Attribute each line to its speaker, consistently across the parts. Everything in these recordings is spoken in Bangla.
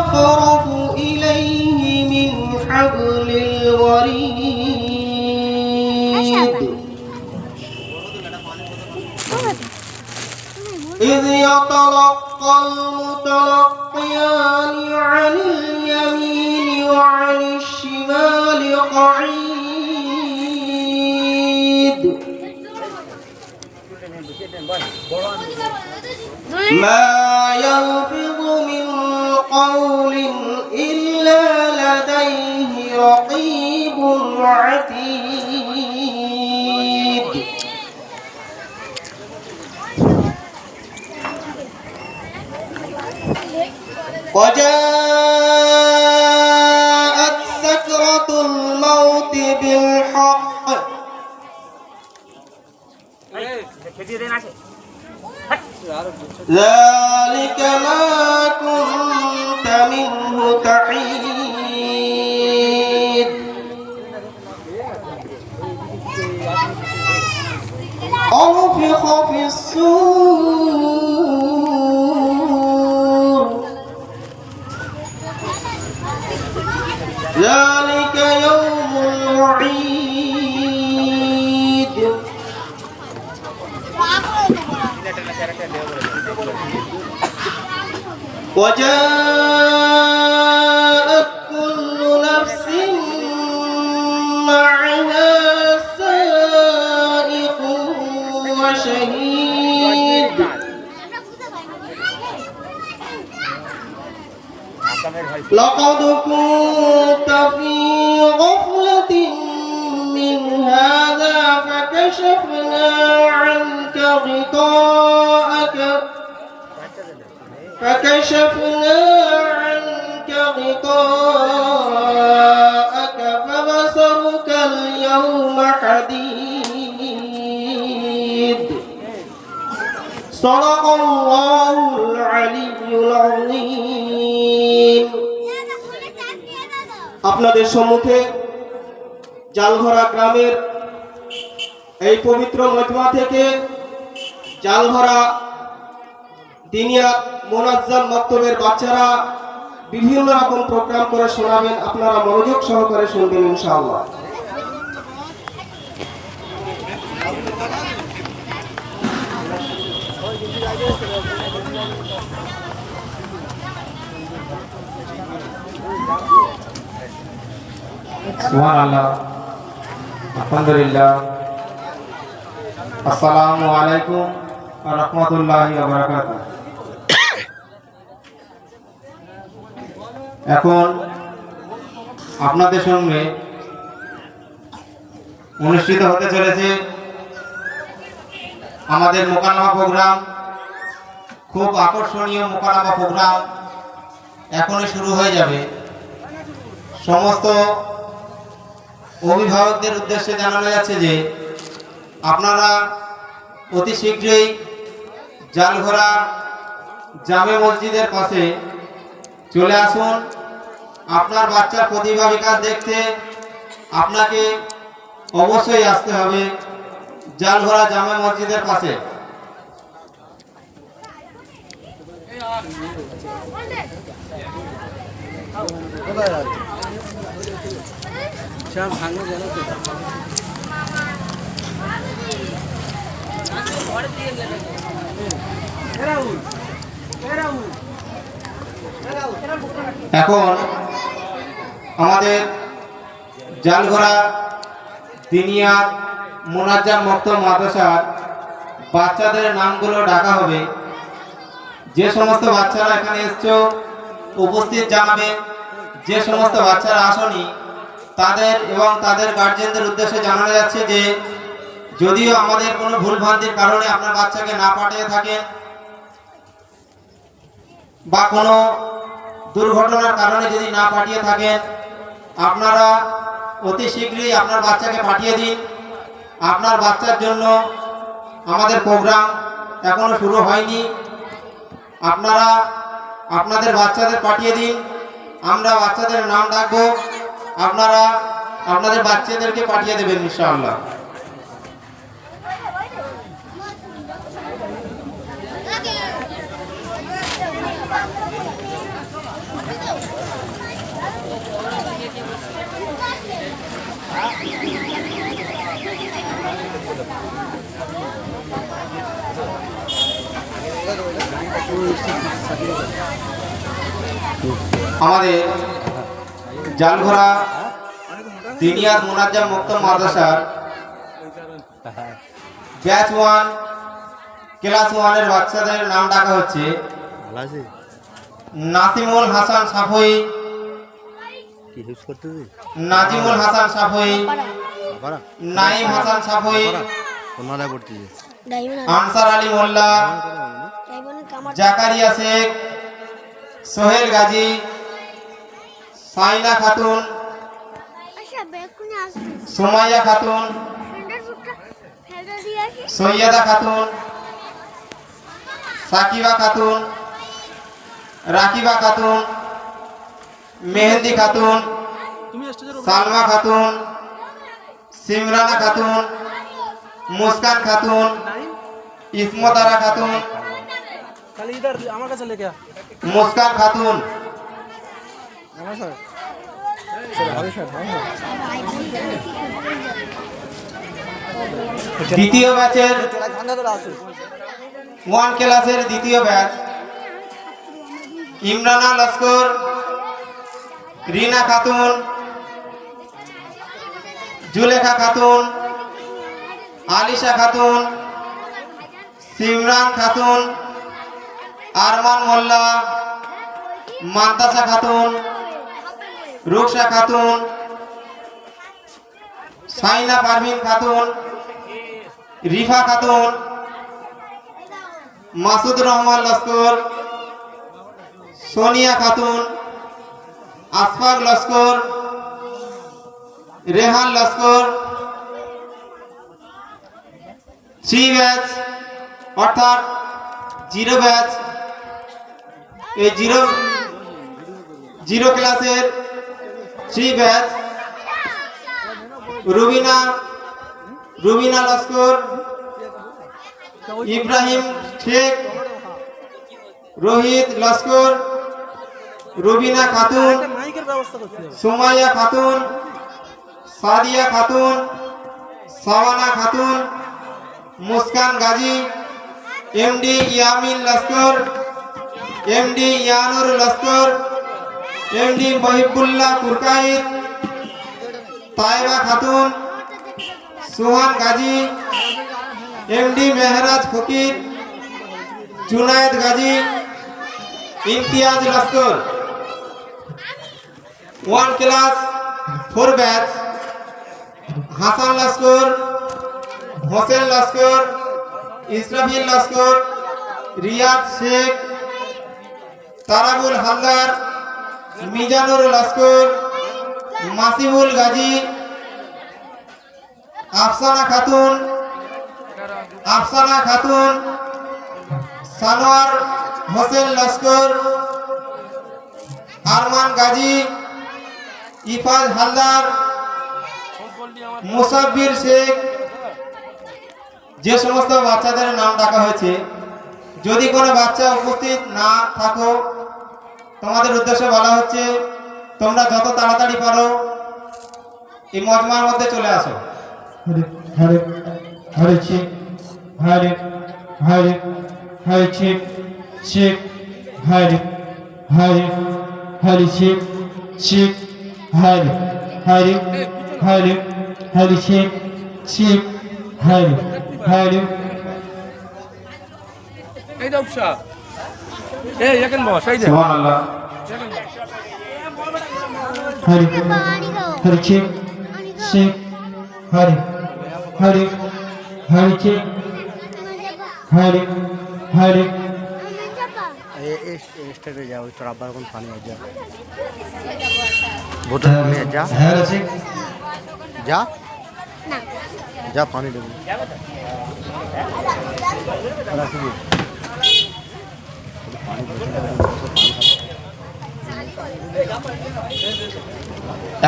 Speaker 1: أقرب إليه من حبل الوريد. إذ يتلقى المتلقيان عن اليمين وعن الشمال قعيد. ما يلفظ من قول إلا لديه رقيب عتيد وجاءت سكرة الموت بالحق ذلك ما كنت منه تحيد ونفخ في الصور وجاءت كل نفس معها سائق وشهيد لقد كنت في غفلة من هذا فكشفنا عنك غطاءك فكشفنا عنك غطاءك فبصرك اليوم حديد صدق الله العلي العظيم আপনাদের সম্মুখে জালভরা গ্রামের এই পবিত্র মজমা থেকে জালভরা দিনিয়া মোনাজ্জাম মক্তবের বাচ্চারা বিভিন্ন রকম প্রোগ্রাম করে শোনাবেন। আপনারা মনোযোগ সহকারে শুনবেন ইনশাআল্লাহ।
Speaker 2: আলহামদুলিল্লাহ। আসসালামু আলাইকুম রাহমাতুল্লাহি বারাকাতুহু। এখন আপনাদের সঙ্গে অনুষ্ঠিত হতে চলেছে আমাদের মোকানামা প্রোগ্রাম। খুব আকর্ষণীয় মোকানামা প্রোগ্রাম। এখনই শুরু হয়ে যাবে। সমস্ত অভিভাবকদের উদ্দেশ্যে জানানো যাচ্ছে যে আপনারা অতি শীঘ্রই জালঘোরা জামে মসজিদের পাশে চলে আসুন। আপনার বাচ্চার প্রতিভা বিকাশ দেখতে আপনাকে অবশ্যই আসতে হবে জালভরা জামে মসজিদের পাশে। এখন আমাদের জালঘোরা দিনিয়া মোনাজ্জাম মক্ত মাদ্রাসার বাচ্চাদের নামগুলো ডাকা হবে। যে সমস্ত বাচ্চারা এখানে এসছো, উপস্থিত জানাবে। যে সমস্ত বাচ্চারা আসনি, তাদের এবং তাদের গার্জেনদের উদ্দেশ্যে জানানো যাচ্ছে যে, যদিও আমাদের কোনো ভুলভ্রান্তির কারণে আপনার বাচ্চাকে না পাঠিয়ে থাকেন বা কোনো দুর্ঘটনার কারণে যদি না পাঠিয়ে থাকেন, আপনারা অতি শীঘ্রই আপনার বাচ্চাকে পাঠিয়ে দিন। আপনার বাচ্চার জন্য আমাদের প্রোগ্রাম এখনও শুরু হয়নি। আপনারা আপনাদের বাচ্চাদের পাঠিয়ে দিন। আমরা বাচ্চাদের নাম ডাকবো। আপনারা আপনাদের বাচ্চাদেরকে পাঠিয়ে দেবেন, ইনশাআল্লাহ। আমাদের জালঘোড়া দিনিয়ার মোনাজ্জাম মুক্ত মাদ্রাসার ব্যাচ ওয়ান ক্লাস ওয়ানের বাচ্চাদের নাম ডাকা হচ্ছে নাসিমুল হাসান সাফই।
Speaker 3: কি ইউজ করতেছি
Speaker 2: নাজিমুল হাসান সাফই। নাইম হাসান সাফই।
Speaker 3: কোন মালায়
Speaker 2: আনসার আলী মোল্লা। জাকারিয়া শেখ। সোহেল গাজী। সাইনা খাতুন।
Speaker 4: আচ্ছা
Speaker 2: সুমাইয়া খাতুন। সৈয়দা খাতুন। সাকিবা খাতুন। রাকিবা খাতুন। মেহেন্দি খাতুন সালমা খাতুন সিমরানা খাতুন মুস্কান খাতুন ইসমতারা খাতুন মুস্কান খাতুন। দ্বিতীয় ব্যাচের ওয়ান ক্লাসের দ্বিতীয় batch Imrana Laskar Rina Khatun, Zulekha Khatun, Alisha Khatun, Simran Khatun, Arman Molla, Mantasa Khatun, Ruksa Khatun, Saina Parvin Khatun, Rifa Khatun Masud Rahman Laskar, Sonia Khatun Ashfaq Laskar, Rehan Laskar, three batch, অর্থাৎ জিরো ব্যাচ। এই জিরো জিরো ক্লাসের থ্রি ব্যাচ। রুবিনা রুবিনা লস্কর, ইব্রাহিম শেখ, রোহিত লস্কর রুবিনা খাতুন
Speaker 5: একটা মাইকের ব্যবস্থা করতে হবে।
Speaker 2: Sumaiya Khatun Sadia Khatun Sawana Khatun Muskan Gazi MD Yamin Laskar MD Yanur Laskar MD Mohibullah Kurkait Taiba Khatun Suhan Gazi MD Mehraj Fakir Junayed Gazi Imtiaz Laskar. One class four batch, Hasan Laskar, Hossain Laskar, Israfil Laskar, Riyad Sheikh, Tarabul Haldar, Mizanur Laskar Masibul Gazi, Afsana Khatun Afsana Khatun, Sanowar Hossain Laskar, Arman Gazi Ifaz Haldar, Musabbir Sheikh, যে সমস্ত বাচ্চাদের নাম ডাকা হয়েছে, যদি কোনো বাচ্চা উপস্থিত না থাকো, তোমাদের উদ্দেশ্যে বলা হচ্ছে, তোমরা যত তাড়াতাড়ি পারো, এই মজমার মধ্যে চলে আসো।
Speaker 6: Hare Hare Chick Hare Hare Hare Hare Chick Chick Hare Hare
Speaker 5: এই দাও শাহ এই এখানে বস এই দে
Speaker 2: সুবহানাল্লাহ
Speaker 4: খাও
Speaker 6: Chick Hare Hare Hare Chick Hare Hare
Speaker 4: আমি চাপা
Speaker 3: স্টেটে যাও তোর আব্বার এখন পানি আছে যা ভোটার পানি আছে, যা। যা যা পানি দেবো।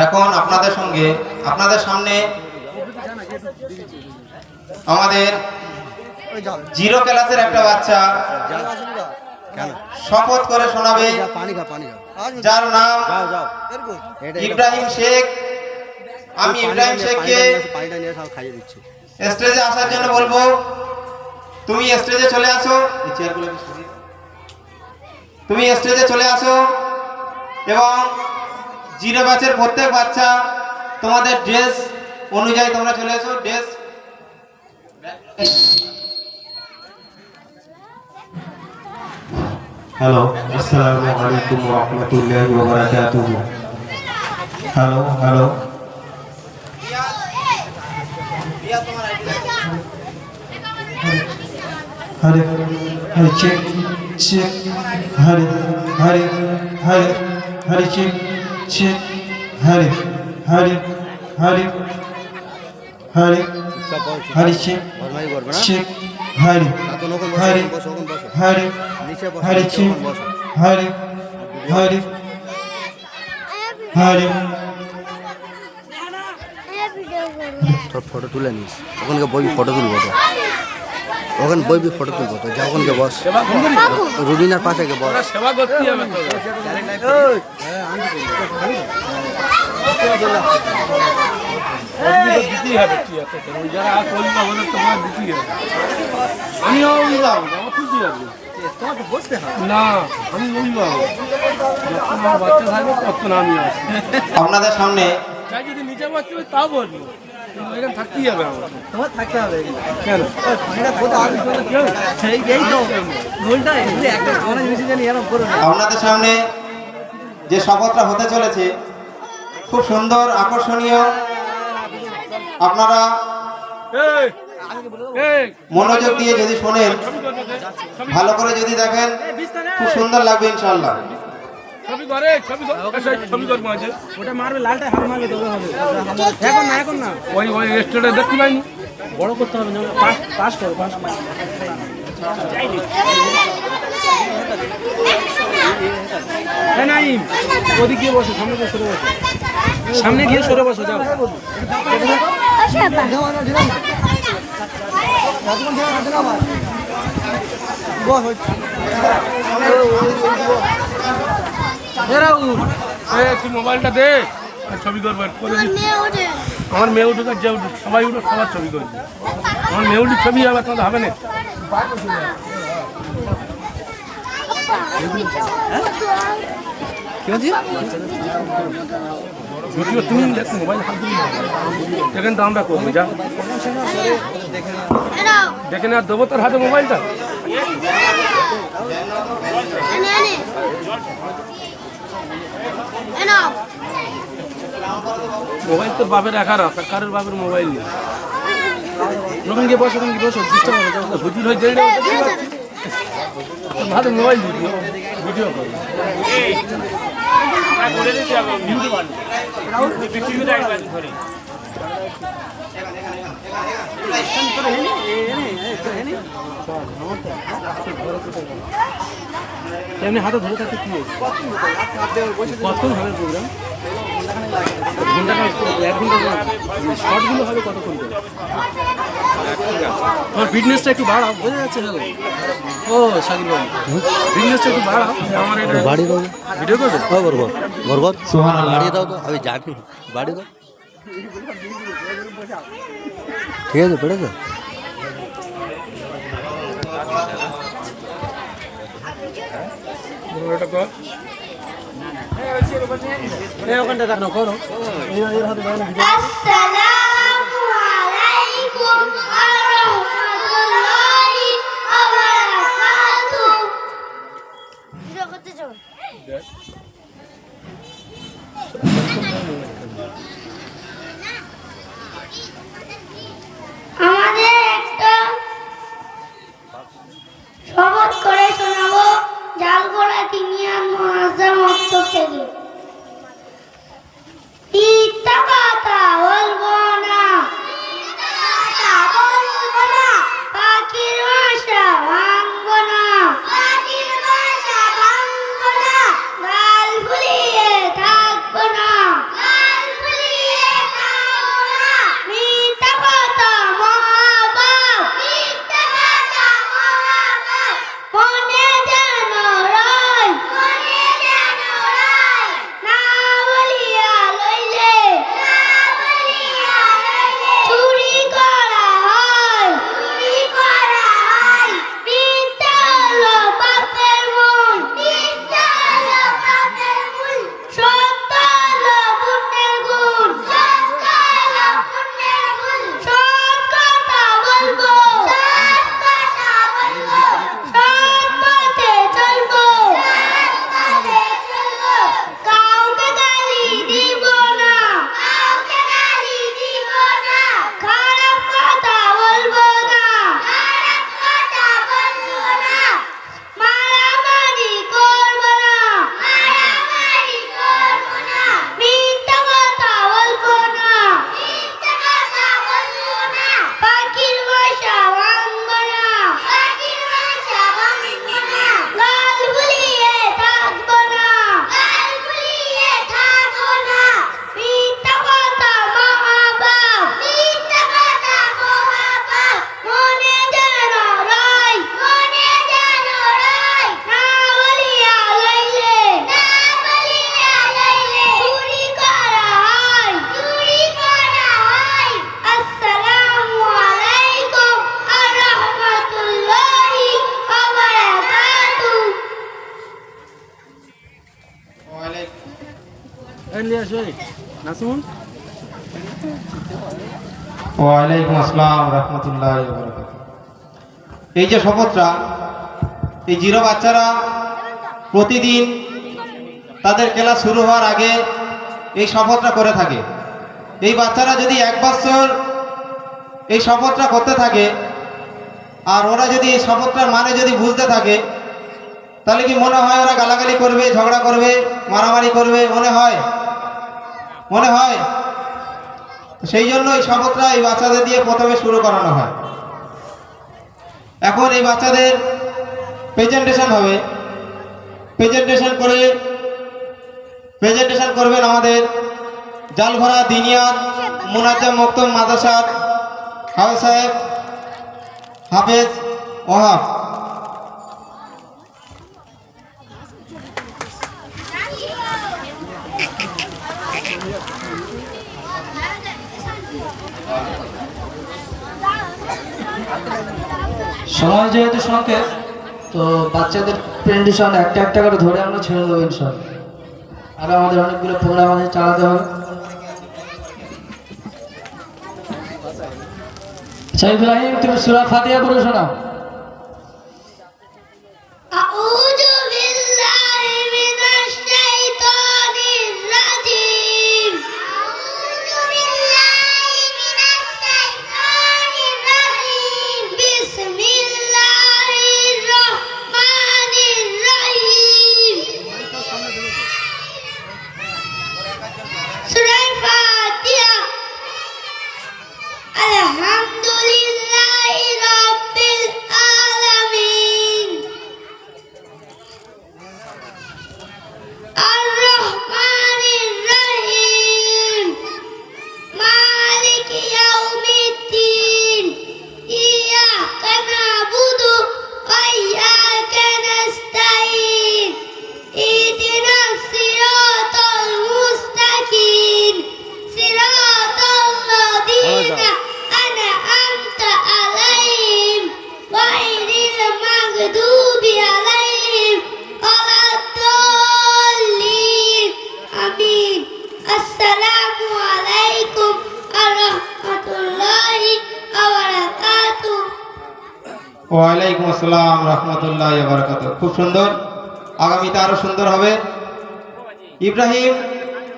Speaker 2: এখন আপনাদের সঙ্গে আপনাদের সামনে আমাদের জিরো ক্লাসের একটা বাচ্চা
Speaker 3: কেন?
Speaker 2: শপথ করে শোনাবে।
Speaker 3: পানি খা পানি খা।
Speaker 2: যার নাম
Speaker 3: যাও যাও। এটা
Speaker 2: ইব্রাহিম শেখ। আমি ইব্রাহিম শেখকে স্টেজে আসার জন্য বলব তুমি স্টেজে চলে আসো। তুমি স্টেজে চলে আসো এবং জিরো ব্যাচের প্রত্যেক বাচ্চা তোমাদের ড্রেস অনুযায়ী তোমরা চলে আসো। ড্রেস
Speaker 6: হ্যালো আসসালামু আলাইকুম রাহমাতুল্লাহি ওয়া হ্যালো হ্যালো হরে হরে চেক চেক হরে হরে হরে হরে চেক চেক হরে হরে হরে হরে হরে চেক চেক হরে হরে হরে হরে
Speaker 3: বসো
Speaker 6: হরে হরে হরে
Speaker 3: তোর ফটো তুলে নিস। ওখানকে বই ফটো তুলবো তো। ওখানে বই ফটো তুলবো তো। যা ওখানকে বস। রুবিনার পাশে গে বস।
Speaker 5: ওরা সেবা করতে হবে। না আমি অভিভাবক আমার বাচ্চা থাকবে আমি
Speaker 2: আপনাদের সামনে
Speaker 5: চাই যদি নিজে তাও বলব। এখানে থাকতেই হবে আমার
Speaker 4: তোমার থাকতে হবে।
Speaker 5: কেন?
Speaker 4: এই তো ভুলটা একটা অনেক বেশি জানি এরকম করো
Speaker 2: আপনাদের সামনে যে শপথটা হতে চলেছে খুব সুন্দর আকর্ষণীয়। আপনারা মনোযোগ দিয়ে যদি শোনেন ভালো করে যদি দেখেন খুব সুন্দর লাগবে ইনশাল্লাহ
Speaker 5: ছবি করে ছবি কর- এই ছবি করব আছে
Speaker 4: ওটা মারবে লালটা হাত মারবে এখন না এখন না।
Speaker 5: ওই ওই রেস্টুরেন্টে দেখতে পাইনি।
Speaker 4: বড় করতে হবে পাস পাস করো পাস হ্যাঁ নাইম ওদিকে গিয়ে বসো সামনে গিয়ে সরে বসো। সামনে গিয়ে সরে বসো যাও।
Speaker 5: মোবাইলটা দে ছবি করব করে দিচ্ছি।
Speaker 7: মেয়ে ওঠে
Speaker 5: আমার মেয়ে উঠুক আর যে উঠুক সবাই উঠুক সবার ছবি করবে আমার মেয়ে উঠুক ছবি হবে তাহলে হবে না?
Speaker 4: কি বলছি
Speaker 5: যদিও তুমি দেখো, মোবাইল হাত দেখেন আমরা করব যা দেখে না দেবো তোর হাতে মোবাইলটা। মোবাইল তোর বাপের একার কারোর বাপের মোবাইল নেই।
Speaker 4: ওখানে গিয়ে বসো ওখানে গিয়ে বসো ডিস্টার্ব হবে
Speaker 5: হুজুর হয়ে তোর হাতে মোবাইল ভিডিও কর।
Speaker 4: এমনি হাতে ধরে থাকতে কি? কতক্ষণ হবে প্রোগ্রাম ঘণ্টা এক ঘণ্টা শর্টগুলো হবে কতক্ষণ করে? তোমার ফিটনেসটা একটু বাড়াও। বোঝা যাচ্ছে হ্যালো ও শাকিল ভাই। ফিটনেসটা একটু বাড়াও।
Speaker 5: আমার এটা
Speaker 3: বাড়ি দাও।
Speaker 5: ভিডিও করবে?
Speaker 3: ও বরবর বরবর
Speaker 6: সুবহানাল্লাহ।
Speaker 3: বাড়ি দাও তো। আমি জানি। বাড়ি দাও। ঠিক আছে পেড়েছে
Speaker 5: এটা কর।
Speaker 4: ওখানটা করো।
Speaker 7: আমাদের
Speaker 8: এই
Speaker 2: যে শপথটা, এই জিরো বাচ্চারা প্রতিদিন তাদের ক্লাস শুরু হওয়ার আগে এই শপথটা করে থাকে। এই বাচ্চারা যদি এক বছর এই শপথটা করতে থাকে, আর ওরা যদি এই শপথটার মানে যদি বুঝতে থাকে, তাহলে কি মনে হয় ওরা গালাগালি করবে, ঝগড়া করবে, মারামারি করবে, মনে হয়? মনে হয়? সেই জন্য এই শপথটা এই বাচ্চাদের দিয়ে প্রথমে শুরু করানো হয়। এখন এই বাচ্চাদের প্রেজেন্টেশন হবে। প্রেজেন্টেশন করে প্রেজেন্টেশন করবেন আমাদের জালভরা দিনিয়াত মুনাজ্জাম মক্তম মাদ্রাসার হাফেজ সাহেব, হাফেজ ওহাব।
Speaker 7: সময় যেহেতু সংক্ষেপ তো বাচ্চাদের প্রেন্ডিশন একটা একটা করে ধরে আমরা ছেড়ে দেবো ইনশাল আর আমাদের অনেকগুলো প্রোগ্রাম আছে, চালাতে হবে। সাইফুল আহিম তুমি সুরা ফাতিয়া পড়ে শোনাও।
Speaker 2: খুব সুন্দর। আগামীতে আরও সুন্দর হবে। ইব্রাহিম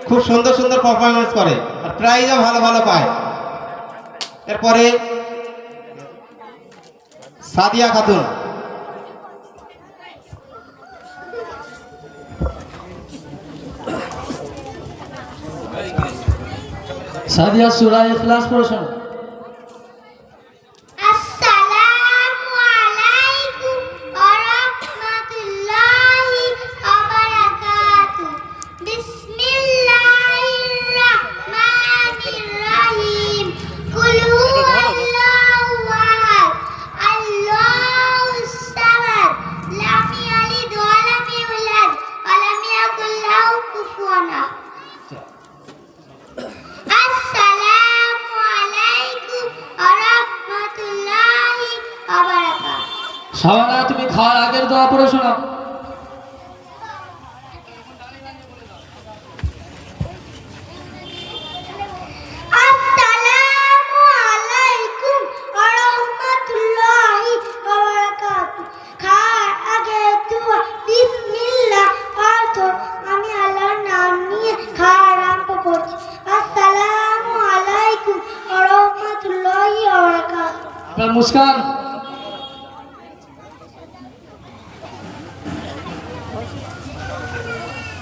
Speaker 2: খুব সুন্দর সুন্দর পারফরমেন্স করে আর প্রাইজও ভালো ভালো পায়। এরপরে সাদিয়া খাতুন।
Speaker 7: সাদিয়া সুরা ইখলাস পড়ে শোনাও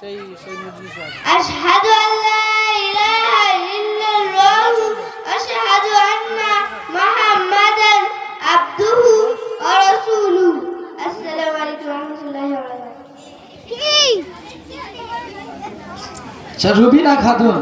Speaker 4: সেই সেই মজলিস আশহাদু আল্লা ইলাহা ইল্লাল্লাহ আশহাদু আন্না মুহাম্মাদান
Speaker 7: আবদুহু ওয়া রাসূলুহু
Speaker 4: আসসালামু আলাইকুম ওয়া খাতুন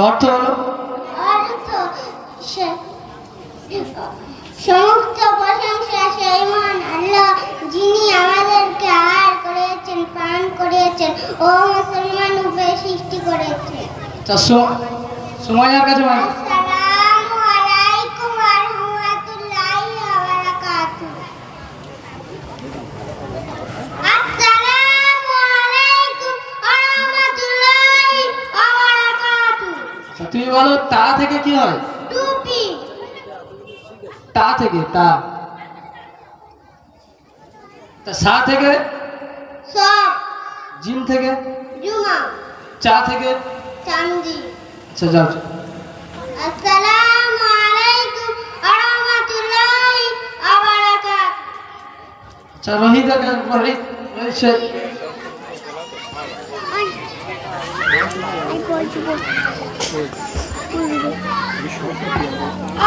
Speaker 7: অর্থ হলো?
Speaker 4: সে- সমস্ত প্রশংসা সেই মহান আল্লাহ যিনি আমাদেরকে আহার করেছেন পান করেছেন ও মুসলমান রূপে সৃষ্টি করেছেন।
Speaker 7: সুমাইয়ার কাছে মাইক
Speaker 4: আসসালামু আলাইকুম ওয়া রাহমাতুল্লাহি ওয়া বারাকাতুহু আসসালামু আলাইকুম ওয়া রাহমাতুল্লাহি ওয়া বারাকাতুহু
Speaker 7: আচ্ছা, তুমি বলো তা থেকে কি হয়
Speaker 4: টুপি
Speaker 7: তা থেকে তা। তা সা থেকে?
Speaker 4: সব
Speaker 7: জিম থেকে? চা থেকে? আচ্ছা যাও
Speaker 4: আসসালামু আলাইকুম ওয়া রাহমাতুল্লাহি ওয়া বারাকাতুহু
Speaker 7: আচ্ছা রোহিত রোহিত রোহিত শেখ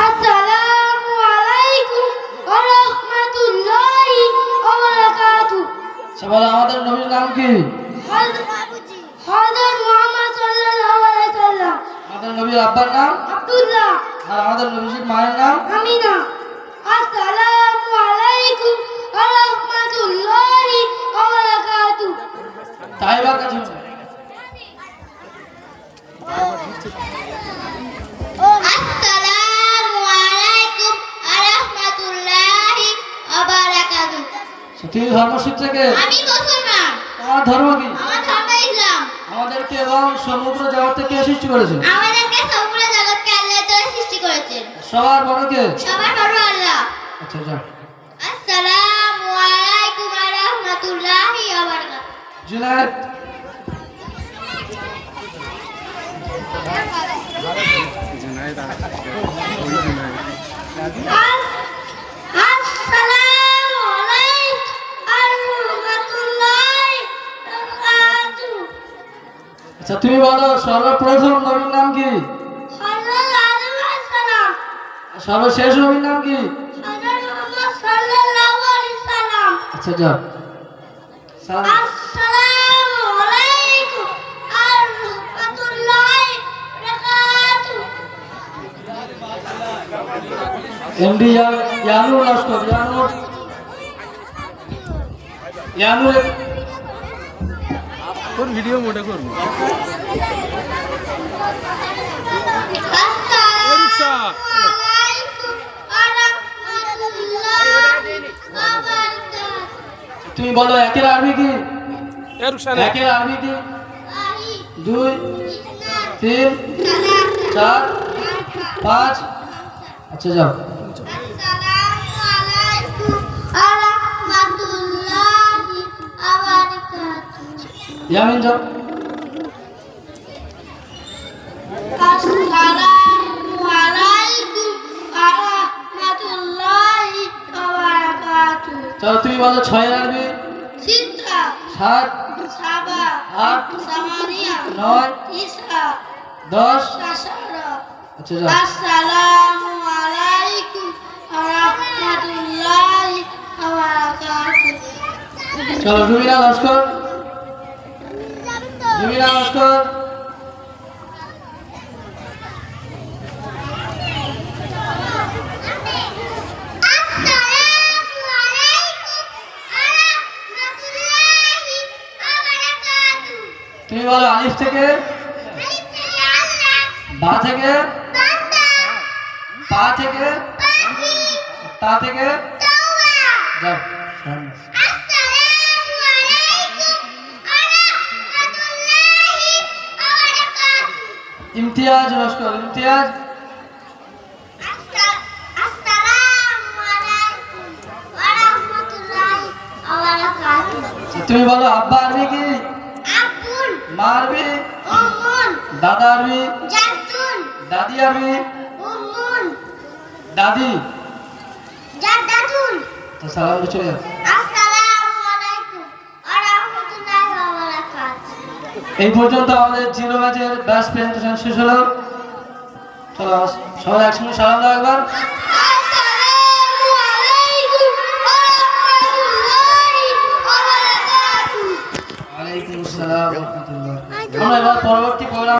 Speaker 4: আসসালামু আলাইকুম ওয়া রাহমাতুল্লাহি ওয়া বারাকাতুহু।
Speaker 7: বলো আমাদের নবীর নাম কি?
Speaker 4: হযরত মুহাম্মদ সাল্লাল্লাহু আলাইহি সাল্লাম
Speaker 7: আমাদের নবীর আব্বার নাম?
Speaker 4: আব্দুল্লাহ।
Speaker 7: আর আমাদের নবীজির মায়ের নাম?
Speaker 4: আমিনা। আসসালামু আলাইকুম ওয়া রাহমাতুল্লাহি ওয়া বারাকাতুহু।
Speaker 7: তাইবার কাছে তুমি ধর্মসূত্র থেকে
Speaker 4: আমি মুসলমান।
Speaker 7: তোমার ধর্ম কি?
Speaker 4: আমার ধর্ম ইসলাম।
Speaker 7: আমাদেরকে এবং সমুদ্র জগৎ থেকে সৃষ্টি করেছে?
Speaker 4: আমাদেরকে সম্পূর্ণ জগৎকে আল্লাহ তাআলা সৃষ্টি করেছেন
Speaker 7: সবার বড় কে?
Speaker 4: সবার বড় আল্লাহ।
Speaker 7: আচ্ছা যাও।
Speaker 4: আসসালামু আলাইকুম ওয়া রাহমাতুল্লাহি ওয়া বারাকাতুহু।
Speaker 7: জুনায়েদ আচ্ছা তুমি বলো সর্বপ্রথম নবীর নাম কি? সর্বশেষ নবীর নাম কি? আচ্ছা যাও। সালাম। এমডি ইয়ানুর লস্কর ইয়ানুর ইয়ানুর
Speaker 5: তোর ভিডিও মোটে করব রিক্সা
Speaker 4: আসসালামু আলাইকুম ওয়া রাহমাতুল্লাহি ওয়া বারাকাতুহু
Speaker 7: তুমি বলো একের আরবি কি
Speaker 5: এ রিক্সা
Speaker 7: একের আরবি কি
Speaker 4: আহি
Speaker 7: দুই
Speaker 4: ইসলাম
Speaker 7: তিন চার পাঁচ আচ্ছা যাও
Speaker 4: আসসালামু আলাইকুম ওয়া রাহমাতুল্লাহি ওয়া বারাকাতুহু
Speaker 7: ইয়ামিন যাও চলো তুমি বলো ছয়ের আরবি সাত আট নয় দশ আচ্ছা চলো রুবিনা লস্কর রুবিনা লস্কর তুমি বলো আলিফ থেকে? বা থেকে? পা থেকে? তা থেকে? যাও। সামনে। ইমতিয়াজ লস্কর ইমতিয়াজ। তুমি বলো আব্বা আরবি কি? মা আরবি? দাদা আরবি? দাদি আরবি?
Speaker 9: দাদি? সালাম চলে যাও। এই পর্যন্ত আমাদের জিরো ম্যাচের ব্যাস প্রেজেন্টেশন শেষ হলো। চলো সবাই একসঙ্গে সালাম দাও একবার। আমরা এবার পরবর্তী